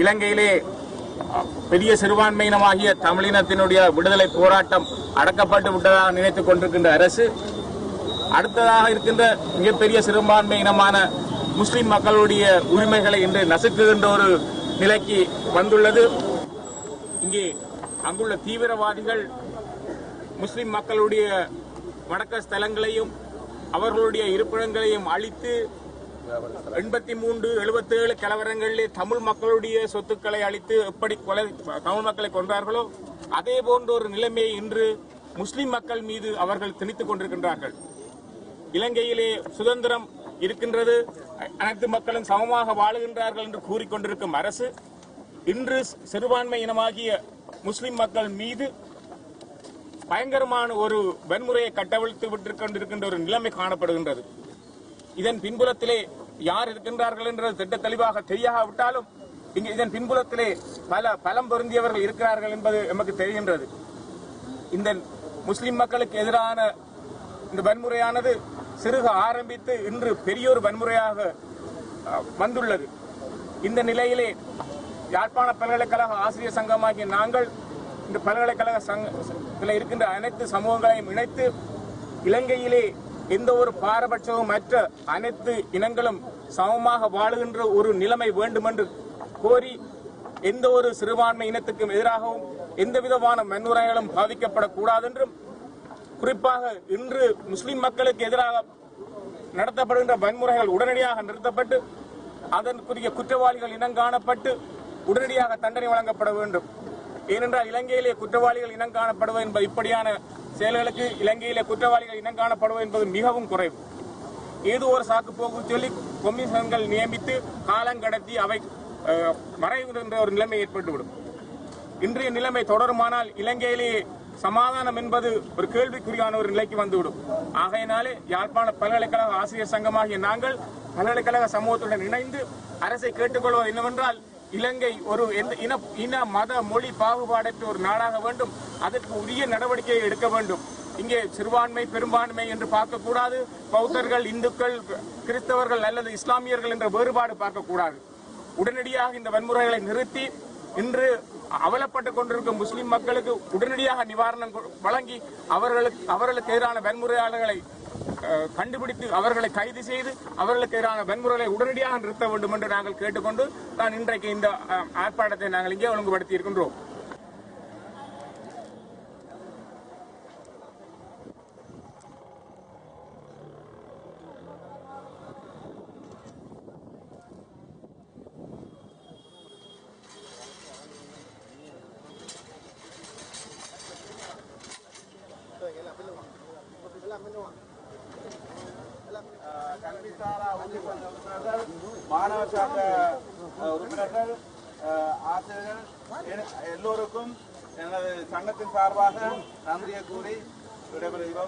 இலங்கையிலே பெரிய சிறுபான்மையினமாகிய தமிழினத்தினுடைய விடுதலை போராட்டம் அடக்கப்பட்டு விட்டதாக நினைத்துக் கொண்டிருக்கின்ற அரசு அடுத்ததாக இருக்கின்ற மிகப்பெரிய சிறுபான்மை இனமான முஸ்லிம் மக்களுடைய உரிமைகளை இன்று நசுக்குகின்ற ஒரு நிலைக்கு வந்துள்ளது. இங்கே அங்குள்ள தீவிரவாதிகள் முஸ்லிம் மக்களுடைய வணக்க ஸ்தலங்களையும் அவர்களுடைய இருப்பிடங்களையும் அழித்து எண்பத்தி மூன்று எழுபத்தி ஏழு கலவரங்களிலே தமிழ் மக்களுடைய சொத்துக்களை அழித்து எப்படி கொலை தமிழ் மக்களை கொன்றார்களோ அதே போன்ற ஒரு நிலைமையை இன்று முஸ்லிம் மக்கள் மீது அவர்கள் திணித்துக் கொண்டிருக்கின்றார்கள். இலங்கையிலே சுதந்திரம் இருக்கின்றது அனைத்து மக்களும் சமமாக வாழுகின்றார்கள் என்று கூறிக்கொண்டிருக்கும் அரசு இன்று சிறுபான்மை இனமாகிய முஸ்லிம் மக்கள் மீது பயங்கரமான ஒரு வன்முறையை கட்டவிழ்த்து விட்டு கொண்டிருக்கின்ற ஒரு நிலைமை காணப்படுகின்றது. இதன் பின்புலத்திலே யார் இருக்கின்றார்கள் என்றது திட்ட தெளிவாக தெரியாவிட்டாலும் இங்கு இதன் பின்புலத்திலே பல பலம் பொருந்தியவர்கள் இருக்கிறார்கள் என்பது எமக்கு தெரிகின்றது. இந்த முஸ்லிம் மக்களுக்கு எதிரான இந்த வன்முறையானது சிறுக ஆரம்பித்து இன்று பெரியோர் வன்முறையாக வந்துள்ளது. இந்த நிலையிலே யாழ்ப்பாண பல்கலைக்கழக ஆசிரியர் சங்கமாகிய நாங்கள் இந்த பல்கலைக்கழக சங்கத்தில் இருக்கின்ற அனைத்து சமூகங்களையும் இணைத்து இலங்கையிலே எந்த ஒரு பாரபட்சமும் மற்ற அனைத்து இனங்களும் சமமாக வாழுகின்ற ஒரு நிலைமை வேண்டும் என்று கோரி எந்த ஒரு சிறுபான்மை இனத்துக்கும் எதிராகவும் எந்த விதமான வன்முறைகளும் பாதிக்கப்படக்கூடாது என்றும் குறிப்பாக இன்று முஸ்லிம் மக்களுக்கு எதிராக நடத்தப்படுகின்ற வன்முறைகள் உடனடியாக நிறுத்தப்பட்டு அதற்குரிய குற்றவாளிகள் இனம் காணப்பட்டு உடனடியாக தண்டனை வழங்கப்பட வேண்டும். ஏனென்றால் இலங்கையிலே குற்றவாளிகள் இனம் காணப்படுவது என்பது இப்படியான செயல்களுக்கு இலங்கையிலே குற்றவாளிகள் இனம் காணப்படுவது என்பது மிகவும் குறைவு. ஏதோ ஒரு சாக்கு போக்கு சொல்லி கொமிஷன்கள் நியமித்து காலங்கடத்தி அவை மறைவுகின்ற ஒரு நிலைமை ஏற்பட்டுவிடும். இன்றைய நிலைமை தொடருமானால் இலங்கையிலேயே சமாதானம் என்பது ஒரு கேள்விக்குறியான ஒரு நிலைக்கு வந்துவிடும். ஆகையினாலே யாழ்ப்பாண பல்கலைக்கழக ஆசிரியர் சங்கமாகிய நாங்கள் பல்கலைக்கழக சமூகத்துடன் இணைந்து அரசை கேட்டுக்கொள்வது என்னவென்றால் இலங்கை ஒரு எந்த இன இன மத மொழி பாகுபாடற்ற ஒரு நாடாக வேண்டும். அதற்கு உரிய நடவடிக்கையை எடுக்க வேண்டும். இங்கே சிறுபான்மை பெரும்பான்மை என்று பார்க்கக்கூடாது. பௌத்தர்கள் இந்துக்கள் கிறிஸ்தவர்கள் அல்லது இஸ்லாமியர்கள் என்ற வேறுபாடு பார்க்கக்கூடாது. உடனடியாக இந்த வன்முறைகளை நிறுத்தி இன்று அவலப்பட்டுக் கொண்டிருக்கும் முஸ்லிம் மக்களுக்கு உடனடியாக நிவாரணம் வழங்கி அவர்களுக்கு அவர்களுக்கு எதிரான வன்முறையாளர்களை கண்டுபிடித்து அவர்களை கைது செய்து அவர்களுக்கு எதிரான வன்முறைகளை உடனடியாக நிறுத்த வேண்டும் என்று நாங்கள் கேட்டுக்கொண்டு தான் இன்றைக்கு இந்த ஆர்ப்பாட்டத்தை நாங்கள் இங்கே ஒழுங்குபடுத்தி இருக்கின்றோம். கல்விசாரா உறுப்பினர்கள் மாணவ உறுப்பினர்கள் ஆசிரியர்கள் எல்லோருக்கும் எனது சங்கத்தின் சார்பாக நன்றியை கூறி விடைபெறுகிறோம்.